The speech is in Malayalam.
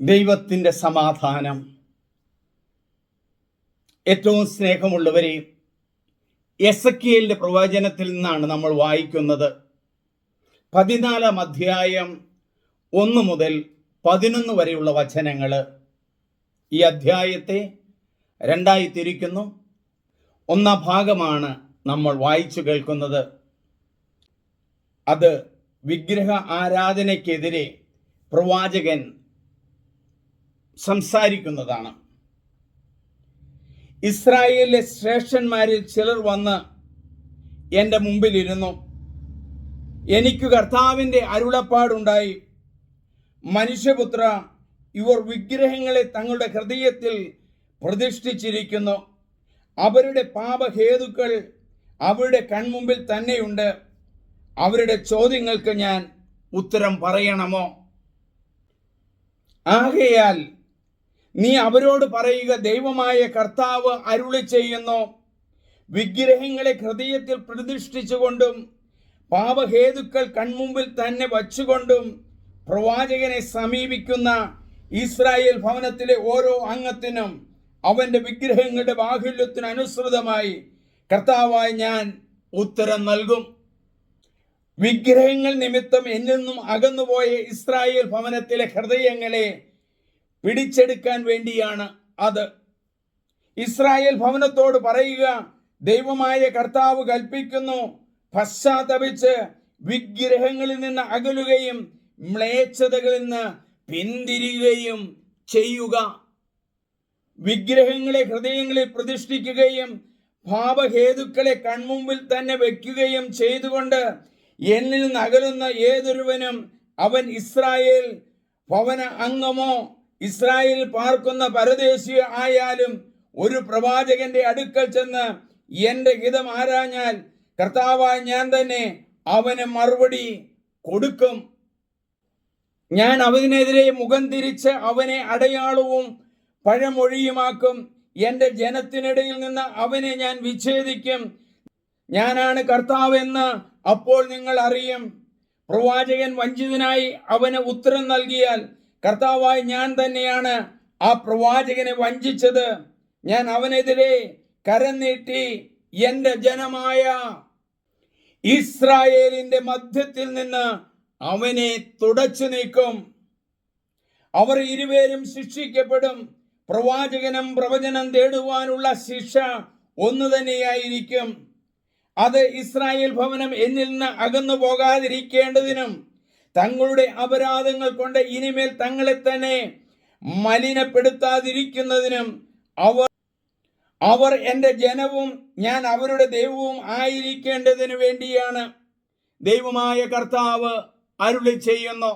ദൈവത്തിന്റെ സമാധാനം. ഏറ്റവും സ്നേഹമുള്ളവരെ എസ് എസക്കിയലിന്റെ പ്രവചനത്തിൽ നിന്നാണ് നമ്മൾ വായിക്കുന്നത്. പതിനാലാം അധ്യായം ഒന്ന് മുതൽ പതിനൊന്ന് വരെയുള്ള വചനങ്ങൾ ഈ അധ്യായത്തെ രണ്ടായി തിരിക്കുന്നു ഒന്നാം ഭാഗമാണ് നമ്മൾ വായിച്ചു കേൾക്കുന്നത്. അത് വിഗ്രഹ ആരാധനയ്ക്കെതിരെ പ്രവാചകൻ സംസാരിക്കുന്നതാണ്. ഇസ്രായേലിലെ ശ്രേഷ്ഠന്മാരിൽ ചിലർ വന്ന് എന്റെ മുമ്പിലിരുന്നു. എനിക്ക് കർത്താവിന്റെ അരുളപ്പാടുണ്ടായി. മനുഷ്യപുത്ര ഇവർ വിഗ്രഹങ്ങളെ തങ്ങളുടെ ഹൃദയത്തിൽ പ്രതിഷ്ഠിച്ചിരിക്കുന്നു. അവരുടെ പാപഹേതുക്കൾ അവരുടെ കൺമുമ്പിൽ തന്നെയുണ്ട്. അവരുടെ ചോദ്യങ്ങൾക്ക് ഞാൻ ഉത്തരം പറയണമോ? ആകയാൽ നീ അവരോട് പറയുക ദൈവമായ കർത്താവ് അരുളി ചെയ്യുന്നു. വിഗ്രഹങ്ങളെ ഹൃദയത്തിൽ പ്രതിഷ്ഠിച്ചുകൊണ്ടും പാപഹേതുക്കൾ കൺമുമ്പിൽ തന്നെ വച്ചുകൊണ്ടും പ്രവാചകനെ സമീപിക്കുന്ന ഇസ്രായേൽ ഭവനത്തിലെ ഓരോ അംഗത്തിനും അവന്റെ വിഗ്രഹങ്ങളുടെ ബാഹുല്യത്തിന് അനുസൃതമായി കർത്താവായി ഞാൻ ഉത്തരം നൽകും. വിഗ്രഹങ്ങൾ നിമിത്തം നിന്നും അകന്നുപോയ ഇസ്രായേൽ ഭവനത്തിലെ ഹൃദയങ്ങളെ പിടിച്ചെടുക്കാൻ വേണ്ടിയാണ് അത്. ഇസ്രായേൽ ഭവനത്തോട് പറയുക ദൈവമായ കർത്താവ് കൽപ്പിക്കുന്നു പശ്ചാത്തപിച്ച് വിഗ്രഹങ്ങളിൽ നിന്ന് അകലുകയും മ്ലേച്ഛതകളിൽ നിന്ന് പിന്തിരിയുകയും ചെയ്യുക. വിഗ്രഹങ്ങളെ ഹൃദയങ്ങളിൽ പ്രതിഷ്ഠിക്കുകയും പാപഹേതുക്കളെ കൺമുമ്പിൽ തന്നെ വെക്കുകയും ചെയ്തുകൊണ്ട് എന്നിൽ നിന്ന് അകലുന്ന ഏതൊരുവനും അവൻ ഇസ്രായേൽ ഭവന അംഗമോ ഇസ്രായേൽ പാർക്കുന്ന പരദേശി ആയാലും ഒരു പ്രവാചകന്റെ അടുക്കൽ ചെന്ന് എന്റെ ഹിതം ആരാഞ്ഞാൽ കർത്താവായ ഞാൻ തന്നെ അവന് മറുപടി കൊടുക്കും. ഞാൻ അവനെതിരെ മുഖം തിരിച്ച് അവനെ അടയാളവും പഴമൊഴിയുമാക്കും. എന്റെ ജനത്തിനിടയിൽ നിന്ന് അവനെ ഞാൻ വിച്ഛേദിക്കും. ഞാനാണ് കർത്താവെന്ന് അപ്പോൾ നിങ്ങൾ അറിയും. പ്രവാചകൻ വഞ്ചിതനായി അവന് ഉത്തരം നൽകിയാൽ കർത്താവായി ഞാൻ തന്നെയാണ് ആ പ്രവാചകനെ വഞ്ചിച്ചത്. ഞാൻ അവനെതിരെ കരം നീട്ടി എന്റെ ജനമായ ഇസ്രായേലിന്റെ മധ്യത്തിൽ നിന്ന് അവനെ തുടച്ചു നീക്കും. അവർ ഇരുവേരും ശിക്ഷിക്കപ്പെടും. പ്രവാചകനും പ്രവചനം തേടുവാനുള്ള ശിക്ഷ ഒന്നു തന്നെയായിരിക്കും. അത് ഇസ്രായേൽ ഭവനം എന്നിൽ നിന്ന് അകന്നു പോകാതിരിക്കേണ്ടതിനും തങ്ങളുടെ അപരാധങ്ങൾ കൊണ്ട് ഇനിമേൽ തങ്ങളെ തന്നെ മലിനപ്പെടുത്താതിരിക്കുന്നതിനും അവർ അവർ എന്റെ ജനവും ഞാൻ അവരുടെ ദൈവവും ആയിരിക്കേണ്ടതിനു വേണ്ടിയാണ് ദൈവമായ കർത്താവ് അരുളി ചെയ്യുന്നു